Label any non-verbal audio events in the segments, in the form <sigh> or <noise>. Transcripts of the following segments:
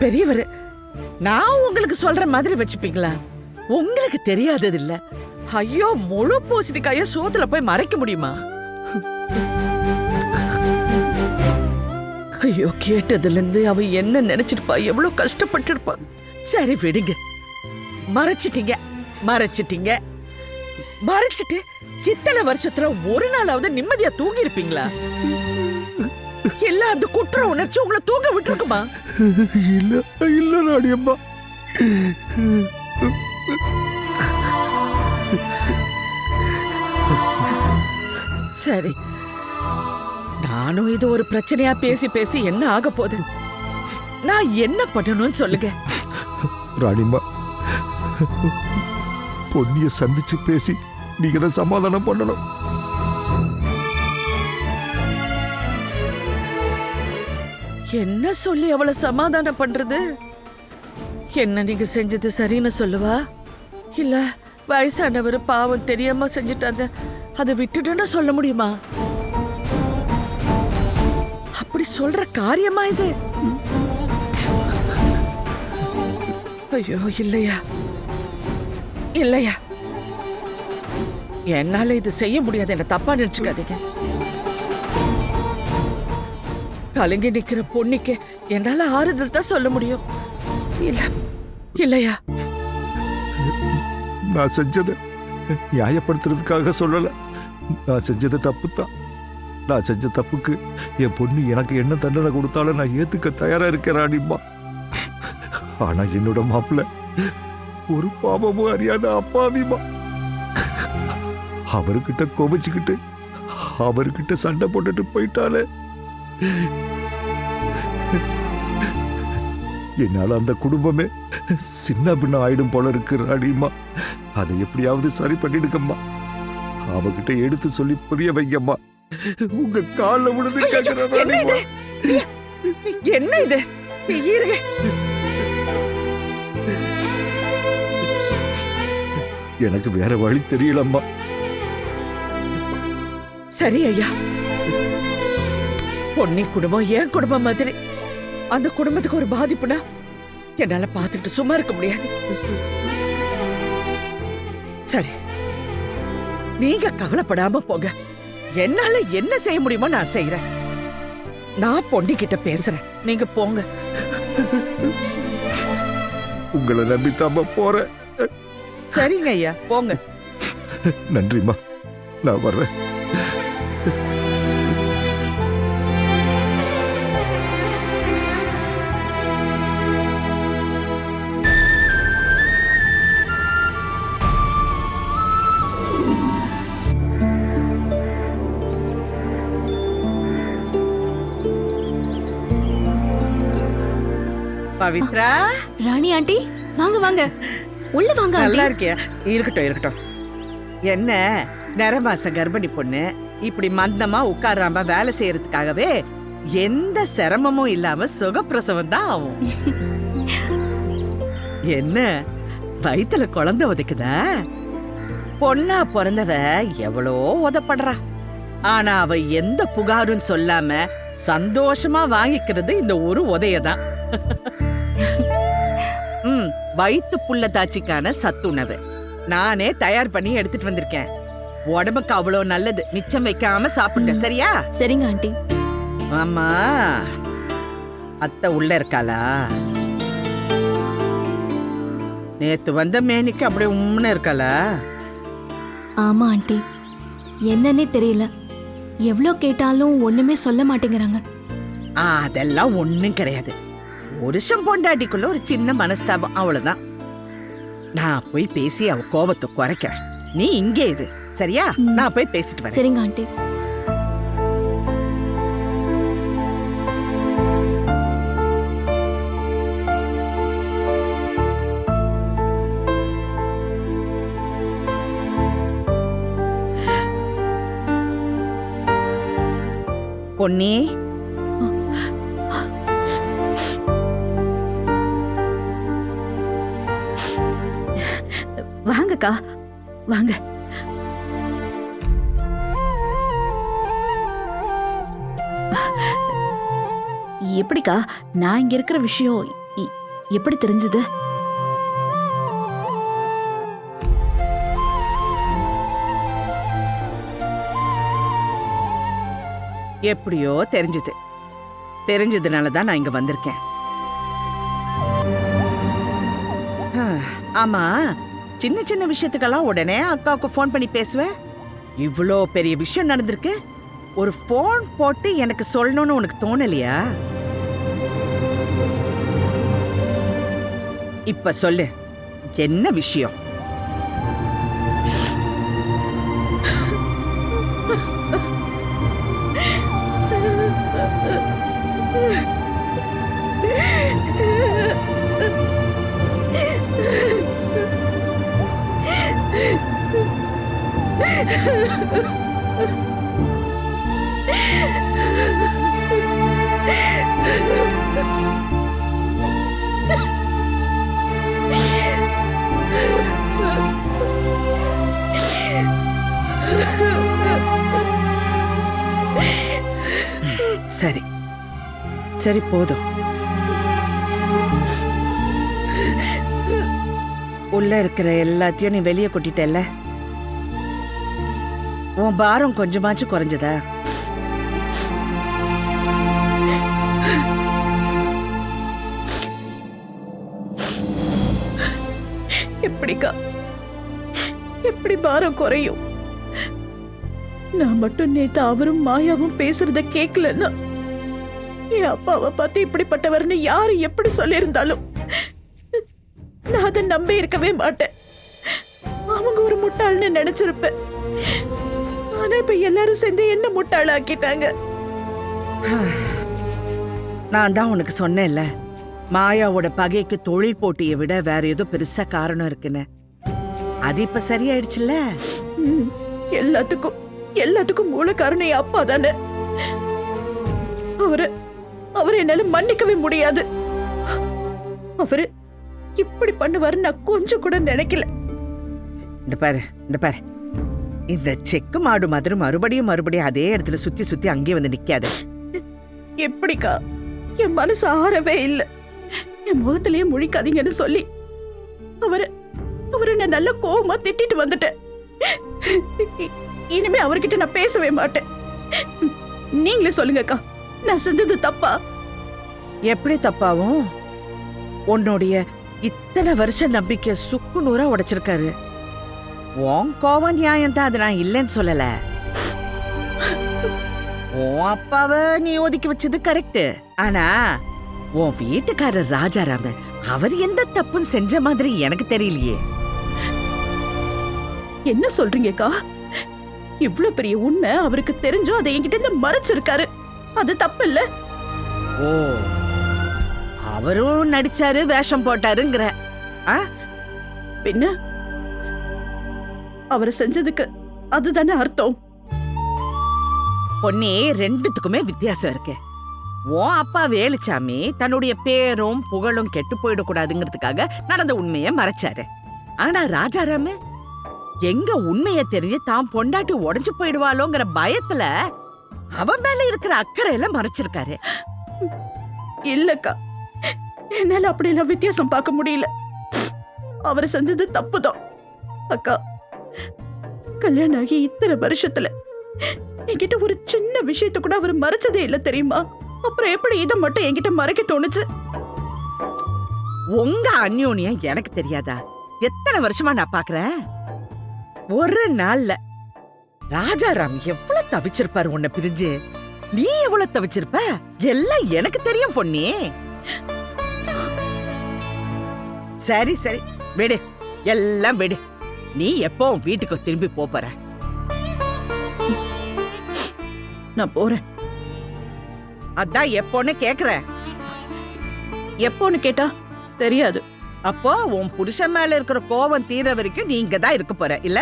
பெரியவர் நான் உங்களுக்கு சொல்ற மாதிரி வச்சுப்பீங்களா? உங்களுக்கு தெரியாதது இல்ல ஐயோ முழு பூசணிக்காய சோத்துல போய் மறைக்க முடியுமா? ஐயோ கேட்டதுல இருந்து அவ என்ன நினைச்சிருப்பா? எவ்வளவு கஷ்டப்பட்டிருப்பா. சரி விடுங்க. மறைச்சிட்டீங்க மறைச்சிட்டீங்க. மறைச்சிட்டு இத்தனை வருஷத்துல ஒரு நாளாவது நிம்மதியா தூங்கி இருப்பீங்களா இல்ல அந்த குற்ற உணர்ச்சி உங்களை தூங்க விட்டுருக்குமா? இல்ல இல்ல ராணியம்மா. சரி. நானும் இது ஒரு பிரச்சனையா பேசி பேசி என்ன ஆக போகுது? நான் என்ன பண்ணணும்னு சொல்லுங்க? ராணிம்மா பொன்னிய சந்திச்சு பேசி நீங்க தான் சமாதானம் பண்ணணும். என்ன சொல்லி அவளை சமாதானம் பண்றது? என்ன நீங்க செஞ்சது சரின்னு சொல்லுவா? இல்ல வயசானவர் பாவம் தெரியாம செஞ்சுட்டாங்க. அதை விட்டுட்டுன்னு சொல்ல முடியுமா? அப்படி சொல்ற காரியமா இது? ஐயோ இல்லையா? இல்லையா? என்னால இது செய்ய முடியாது. என்ன தப்பா நினைச்சுக்காதீங்க. கலங்கி நிக்கிற பொண்ணுக்கு என்னால ஆறுதல் தான் சொல்ல முடியும். இல்ல இல்லையா? நான் செஞ்சதை நியாயப்படுத்துறதுக்காக சொல்லல. நான் செஞ்சது தப்பு தான் நான் செஞ்ச தப்புக்கு என் பொண்ணு எனக்கு என்ன தண்டனை கொடுத்தாலும் நான் ஏத்துக்க தயாரா இருக்கேன் ராணிம்மா. ஆனா என்னோட மாப்பிள்ள ஒரு பாவமும் அறியாத அப்பாவிமா அவர்கிட்ட கோபிச்சுக்கிட்டு அவர்கிட்ட சண்டை போட்டுட்டு போயிட்டாலே என்னால அந்த குடும்பமே சின்ன பின்ன ஆயிடும் போல இருக்கு ராணிம்மா. அதை எப்படியாவது சரி பண்ணிடுங்கம்மா. அவகிட்ட எடுத்து சொல்லி புரிய வைங்கம்மா. உங்க கால்ல விழுந்து என்ன இது? எனக்கு வேற வழி தெரியலம்மா. சரி ஐயா. பொன்னி குடும்பம் என் குடும்பம் மாதிரி. அந்த குடும்பத்துக்கு ஒரு பாதிப்புனா என்னால பாத்துக்கிட்டு சும்மா இருக்க முடியாது. சரி. நீங்க கவலைப்படாம போங்க. என்னால என்ன செய்ய முடியுமோ நான் செய்யறேன் நான் பொன்னி கிட்ட பேசுறேன். நீங்க போங்க. உங்களை நம்பித்தாம போறேன். சரிங்க ஐயா போங்க. நன்றிம்மா. நான் வர்றேன். பவித்ரா? ராணி ஆண்டி வாங்க வாங்க. உள்ள வாங்க நல்லா இருக்கியா இருக்கட்டும் இருக்கட்டும். என்ன? நிறமாச கர்ப்பிணி பொண்ணு இப்படி மந்தமா உட்காராம வேலை செய்யறதுக்காகவே எந்த சிரமமும் இல்லாம சுகப்பிரசவம் தான் ஆகும். <laughs> என்ன? வயித்துல குழந்தை உதைக்குதா? பொண்ணா பிறந்தவ எவ்வளோ உதப்படுறா. ஆனா அவ எந்த புகாரும் சொல்லாம சந்தோஷமா வாங்கிக்கிறது இந்த ஒரு உதையதான். <laughs> ம் வயித்து புள்ள தாச்சிக்கான சத்துணவு. நானே தயார் பண்ணி எடுத்துட்டு வந்திருக்கேன். உடம்புக்கு அவ்வளோ நல்லது. மிச்சம் வைக்காம சாப்பிடுங்க சரியா? சரிங்க ஆண்டி. ஆமா. அத்தை உள்ள இருக்காளா? நேத்து வந்த மேனிக்கு அப்படியே உம்னு இருக்காளா? ஆமா ஆண்டி. என்னன்னே தெரியல. எவ்வளோ கேட்டாலும் ஒண்ணுமே சொல்ல மாட்டேங்கிறாங்க. அதெல்லாம் ஒண்ணும் கிடையாது. புருஷன் பொண்டாட்டிக்குள்ள ஒரு சின்ன மனஸ்தாபம் அவ்வளவுதான். நான் போய் பேசி அவ கோபத்தை குறைக்கிறேன். நீ இங்கே இரு. சரியா. நான் போய் பேசிட்டு வரேன். சரிங்க ஆண்டி. பொன்னி அக்கா வாங்க. எப்படிக்கா? நான் இங்க இருக்கிற விஷயம் எப்படி தெரிஞ்சது? எப்படியோ தெரிஞ்சது. தெரிஞ்சதுனால தான் நான் இங்க வந்திருக்கேன். ஆமா. சின்ன சின்ன விஷயத்துக்கெல்லாம் உடனே அக்காவுக்கு ஃபோன் பண்ணி பேசுவேன் இவ்வளோ பெரிய விஷயம் நடந்திருக்கு. ஒரு ஃபோன் போட்டு எனக்கு சொல்லணும்னு உனக்கு தோணலையா? இப்ப சொல்லு என்ன விஷயம்? <laughs> சரி. சரி போதும். உள்ள இருக்கிற எல்லாத்தையும் நீ வெளியே கொட்டிட்டல்ல? உன் பாரம் கொஞ்சமாச்சும் குறைஞ்சதா. எப்படிக்கா? எப்படி பாரம் குறையும்? நான் மட்டும் நேத்து அவரும் மாயாவும் பேசுறத கேட்கலன்னா என் அப்பாவை பார்த்து இப்படிப்பட்டவர்னு யாரு எப்படி சொல்லியிருந்தாலும் நான் அதை நம்பி இருக்கவே மாட்டேன். அவங்க ஒரு முட்டாள்னு நினைச்சிருப்பேன். ஆனா இப்ப எல்லாரும் சேர்ந்து என்ன முட்டாளாக்கிட்டாங்க? நான் தான் உனக்கு சொன்னேன்ல மாயாவோட பகைக்கு தொழில் போட்டியை விட வேற ஏதோ பெருசா காரணம் இருக்குன்னு. அது இப்ப சரியாயிடுச்சுல்ல? எல்லாத்துக்கும் எல்லாத்துக்கும் மூல காரணம் அப்பா தானே. அவரு அவரை என்னால மன்னிக்கவே முடியாது. அவரு இப்படி பண்ணுவாரு நான் கொஞ்சம் கூட நினைக்கல. இந்த பாரு இந்த பாரு. இந்த செக்கு மாடு மாதிரி மறுபடியும் மறுபடியும் அதே இடத்துல சுத்தி சுத்தி அங்கேயே வந்து நிக்காது. எப்படிக்கா? என் மனசு ஆறவே இல்ல. என் முகத்திலேயே முழிக்காதீங்கன்னு சொல்லி. அவரு அவரை நான் நல்ல கோவமா திட்டிட்டு வந்துட்டேன். இனிமே அவர்கிட்ட நான் பேசவே மாட்டேன். நீங்களே சொல்லுங்கக்கா நான் செஞ்சது தப்பா? எப்படி தப்பாவும்? உன்னுடைய இத்தனை வருஷ நம்பிக்கை சுக்கு நூறா உடைச்சிருக்காரு. உன் கோவம் நியாயம் தான் அது நான் இல்லைன்னு சொல்லல. உன் அப்பாவை நீ ஒதுக்கி வச்சது கரெக்ட் ஆனா உன் வீட்டுக்காரர் ராஜாராம அவர் எந்த தப்பும் செஞ்ச மாதிரி எனக்கு தெரியலையே. என்ன சொல்றீங்கக்கா? இவ்ளோ பெரிய உண்மை அவருக்கு தெரிஞ்சும் அதை என்கிட்ட இருந்து மறைச்சிருக்காரு. அது தப்பு இல்ல ஓ அவரும் நடிச்சாரு வேஷம் போட்டாருங்கிற. ஆ? பின்ன? அவர் செஞ்சதுக்கு அதுதானே அர்த்தம். பொன்னே ரெண்டுத்துக்குமே வித்தியாசம் இருக்கு. உன் அப்பா வேலுச்சாமி தன்னுடைய பேரும் புகழும் கெட்டு போயிடக்கூடாதுங்கிறதுக்காக நடந்த உண்மையை மறைச்சாரு. ஆனா ராஜாராம எங்க உண்மையை தெரிஞ்சு தான் பொண்டாட்டி உடைஞ்சு போயிடுவாளோங்கிற பயத்துல அவன் மேல இருக்கிற அக்கறையில மறைச்சிருக்காரு. இல்லக்கா என்னால அப்படியெல்லாம் வித்தியாசம் பார்க்க முடியல. அவர் செஞ்சது தப்புதான். அக்கா கல்யாணம் ஆகி இத்தனை வருஷத்துல என்கிட்ட ஒரு சின்ன விஷயத்த கூட அவர் மறைச்சதே இல்லை தெரியுமா? அப்புறம் எப்படி இதை மட்டும் என்கிட்ட மறைக்க தோணுச்சு? உங்க அந்யோனியம் எனக்கு தெரியாதா? எத்தனை வருஷமா நான் பாக்குறேன்? ஒரு நாள்ல ராஜாராம் எவ்வளவு தவிச்சிருப்பாரு உன்னை பிரிஞ்சு? நீ எவ்வளவு தவிச்சிருப்ப? எல்லாம் எனக்கு தெரியும் பொன்னி. சரி சரி. விடு. எல்லாம் விடு. நீ எப்போ வீட்டுக்கு திரும்பி போற? நான் போறேன். அதான் எப்போன்னு கேக்குறேன் எப்போன்னு கேட்டா தெரியாது. அப்போ உன் புருஷன் மேல இருக்கிற கோபம் தீர வரைக்கும் நீங்க தான் இருக்க போற இல்ல?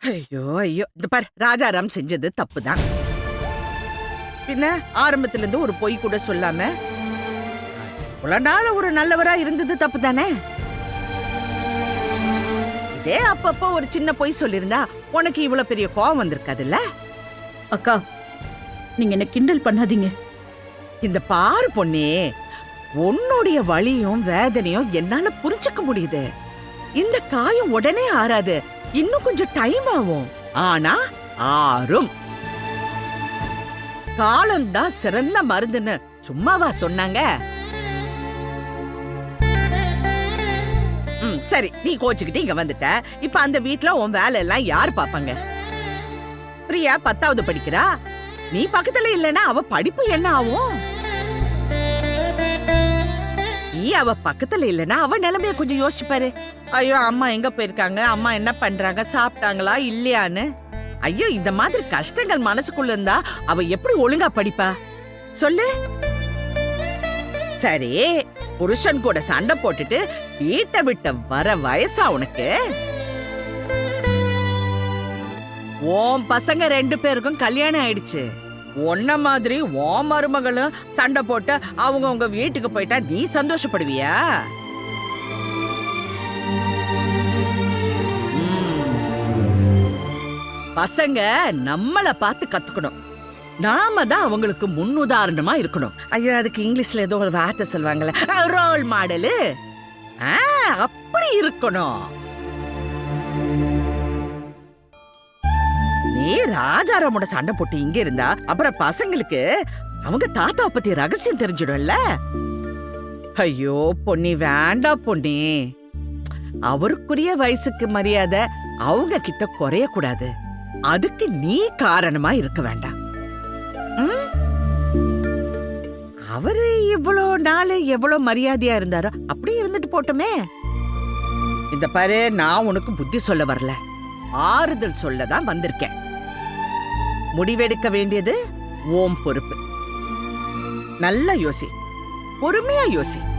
ஐயோ ஐயோ. இந்த பாரு ராஜாராம் செஞ்சது தப்புதான். பின்ன ஆரம்பத்துல இருந்து ஒரு பொய் கூட சொல்லாம இவ்வளவு நாள் ஒரு நல்லவரா இருந்தது தப்பு தானே? இதே அப்பப்போ ஒரு சின்ன பொய் சொல்லியிருந்தா உனக்கு இவ்வளவு பெரிய கோபம் வந்திருக்காதுல்ல? அக்கா நீங்க என்ன கிண்டல் பண்ணாதீங்க. இந்த பாரு பொண்ணே உன்னுடைய வலியும் வேதனையும் என்னால புரிஞ்சுக்க முடியுது. இந்த காயம் உடனே ஆறாது இன்னும் கொஞ்சம் டைம் ஆகும். ஆனா ஆறும். காலம்தான் சிறந்த மருந்துன்னு சும்மாவா சொன்னாங்க? சரி நீ கோச்சுக்கிட்டு இங்க வந்துட்ட. இப்ப அந்த வீட்ல உன் வேலை எல்லாம் யார் பாப்பாங்க? பிரியா பத்தாவது படிக்கிறா? நீ பக்கத்துல இல்லனா அவ படிப்பு என்ன ஆகும்? நீ அவ பக்கத்துல இல்லனா அவ நிலைமைய கொஞ்சம் யோசிச்சு பாரு. ஐயோ அம்மா எங்க போயிருக்காங்க? அம்மா என்ன பண்றாங்க? சாப்பிட்டாங்களா? இல்லையான்னு? ஐயோ இந்த மாதிரி கஷ்டங்கள் மனசுக்குள்ள இருந்தா அவ எப்படி ஒழுங்கா படிப்பா? சொல்லு. சரி புருஷன் கூட சண்டை போட்டுட்டு வீட்டை விட்ட வர வயசா உனக்கு? ஓம் பசங்க ரெண்டு பேருக்கும் கல்யாணம் ஆயிடுச்சு. உன்ன மாதிரி உன் மருமகளும் சண்டை போட்டு அவங்க உங்க வீட்டுக்கு போயிட்டா நீ சந்தோஷப்படுவியா? பசங்க நம்மள பார்த்து கத்துக்கணும். நாம தான் அவங்களுக்கு முன்னுதாரணமா இருக்கணும். ஐயோ அதுக்கு இங்கிலீஷ்ல ஏதோ ஒரு வார்த்தை சொல்லுவாங்கல்ல. ரோல் மாடலு அப்படி இருக்கணும். நீ ராஜாராமோட சண்டை போட்டு இங்க இருந்தா அப்புறம் பசங்களுக்கு அவங்க தாத்தா பத்தி ரகசியம் தெரிஞ்சிடும்ல? ஐயோ பொன்னி வேண்டாம் பொன்னி. அவருக்குரிய வயசுக்கு மரியாதை அவங்க கிட்ட குறைய கூடாது அதுக்கு நீ காரணமா இருக்க வேண்டாம். அவரு இவ்வளோ நாள் எவ்வளோ மரியாதையா இருந்தாரோ போட்டுமே. இந்த பாரு நான் உனக்கு புத்தி சொல்ல வரல. ஆறுதல் சொல்ல தான் வந்திருக்கேன். முடிவெடுக்க வேண்டியது ஓம் பொறுப்பு. நல்லா யோசி. பொறுமையா யோசி.